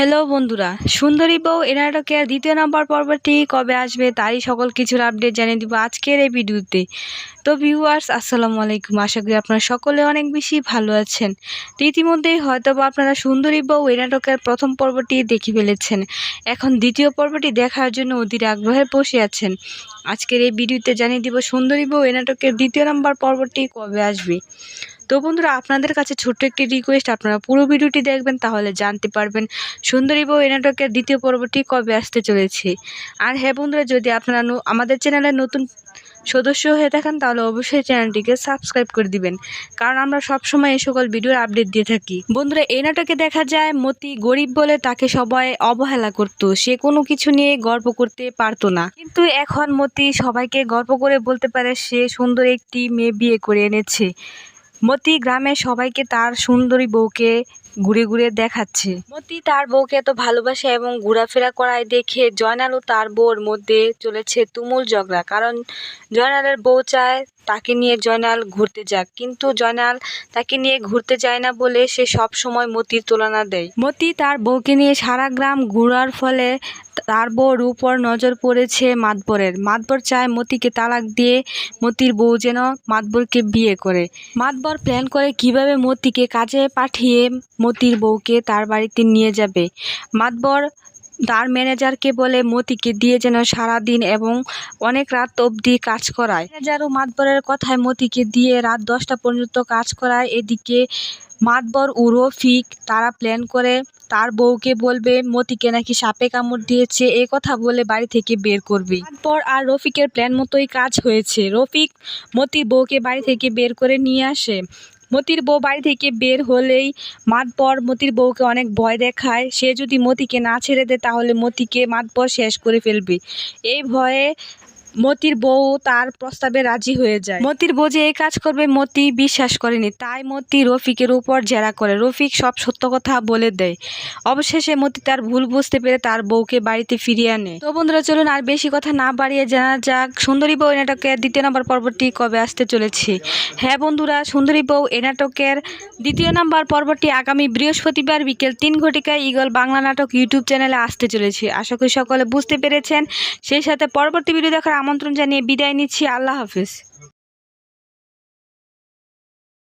Hello বন্ধুরা, সুন্দরী বউ এ নাটকের দ্বিতীয় নম্বর পর্বটি কবে আসবে তারই সকল কিছুর আপডেট জানিয়ে দিব আজকের এই ভিডিওতে। তো ভিউয়ার্স আসসালামু আলাইকুম। আশা করি আপনারা সকলে অনেক বেশি ভালো আছেন। তো ইতিমধ্যেই হয়তো বা আপনারা সুন্দরী বউ এই নাটকের প্রথম পর্বটি দেখে ফেলেছেন। এখন দ্বিতীয় পর্বটি দেখার জন্য অধীর আগ্রহে বসে আছেন। আজকের এই ভিডিওতে জানিয়ে দিব সুন্দরী বউ এই নাটকের দ্বিতীয় নম্বর পর্বটি কবে আসবে। তো বন্ধুরা, আপনাদের কাছে ছোট্ট একটি রিকোয়েস্ট আপনারা পুরো ভিডিওটি দেখবেন, তাহলে জানতে পারবেন সুন্দরী বউ এই নাটকের দ্বিতীয় পর্বটি কবে আসতে চলেছে। আর হ্যাঁ বন্ধুরা, যদি আপনারা আমাদের চ্যানেলের নতুন সদস্য হয়ে থাকেন, তাহলে অবশ্যই চ্যানেলটিকে সাবস্ক্রাইব করে দিবেন। কারণ আমরা সবসময় এই সকল ভিডিওর আপডেট দিয়ে থাকি। বন্ধুরা এই নাটকে দেখা যায় মতি গরিব বলে তাকে সবাই অবহেলা করত। সে কোনো কিছু নিয়ে গর্ব করতে পারতো না। কিন্তু এখন মতি সবাইকে গর্ব করে বলতে পারে, সে সুন্দর একটি মেয়ে বিয়ে করে এনেছে। মতি গ্রামের সবাইকে তার সুন্দরী বউকে ঘুরে ঘুরে দেখাচ্ছে। মতি তার বউকে এত ভালোবাসে এবং ঘোরাফেরা করায় দেখে জয়নাল ও তার বউর মধ্যে চলেছে তুমুল ঝগড়া। কারণ জয়নালের বউ চায় তাকে নিয়ে জয়নাল ঘুরতে যাক, কিন্তু জয়নাল তাকে নিয়ে ঘুরতে যায় না বলে সে সব সময় মতির তুলনা দেয়। মতি তার বউকে নিয়ে সারা গ্রাম ঘোরার ফলে তার বউর উপর নজর পড়েছে মাতবরের। মাতবর চায় মতিকে তালাক দিয়ে মতির বউ যেন মাতবরকে বিয়ে করে। মাতবর প্ল্যান করে কীভাবে মতিকে কাজে পাঠিয়ে মতির বউকে তার বাড়িতে নিয়ে যাবে। মাতবর তার ম্যানেজারকে বলে, মতিকে দিয়ে যেন সারা দিন এবং অনেক রাত অবধি কাজ করায়। ম্যানেজার ও মাতবরের কথায় মতিকে দিয়ে রাত দশটা পর্যন্ত কাজ করায়। এদিকে মাতবর ও রফিক, তারা প্ল্যান করে, তার বউকে বলবে, মতিকে নাকি সাপে কামড় দিয়েছে, এ কথা বলে বাড়ি থেকে বের করবে। তারপর আর রফিকের প্ল্যান মতোই কাজ হয়েছে। রফিক মতি বউকে বাড়ি থেকে বের করে নিয়ে আসে। মতির বউ বাড়ি থেকে বের হলেই মাতবর মতির বউকে অনেক ভয় দেখায়। সে যদি মতিকে না ছেড়ে দেয়, তাহলে মতিকে মাতবর শেষ করে ফেলবে। এই ভয়ে মতির বউ তার প্রস্তাবে রাজি হয়ে যায়। মতির বউ যে এই কাজ করবে, মতি বিশ্বাস করেনি। তাই মতি রফিকের উপর জেরা করে। রফিক সব সত্য কথা বলে দেয়। অবশেষে মতি তার ভুল বুঝতে পেরে তার বউকে বাড়িতে ফিরিয়ে আনে। তো বন্ধুরা, চলুন আর বেশি কথা না বাড়িয়ে জানা যাক, সুন্দরী বউ নাটকের দ্বিতীয় নম্বর পর্বটি কবে আসতে চলেছে। হ্যাঁ বন্ধুরা, সুন্দরী বউ এই নাটকের দ্বিতীয় নম্বর পর্বটি আগামী বৃহস্পতিবার বিকেল তিন ঘটিকায় ইগল বাংলা নাটক ইউটিউব চ্যানেলে আসতে চলেছে। আশা করি সকলে বুঝতে পেরেছেন। সেই সাথে পরবর্তী ভিডিও দেখার আমন্ত্রণ জানিয়ে বিদায় নিচ্ছি। আল্লাহ হাফিজ।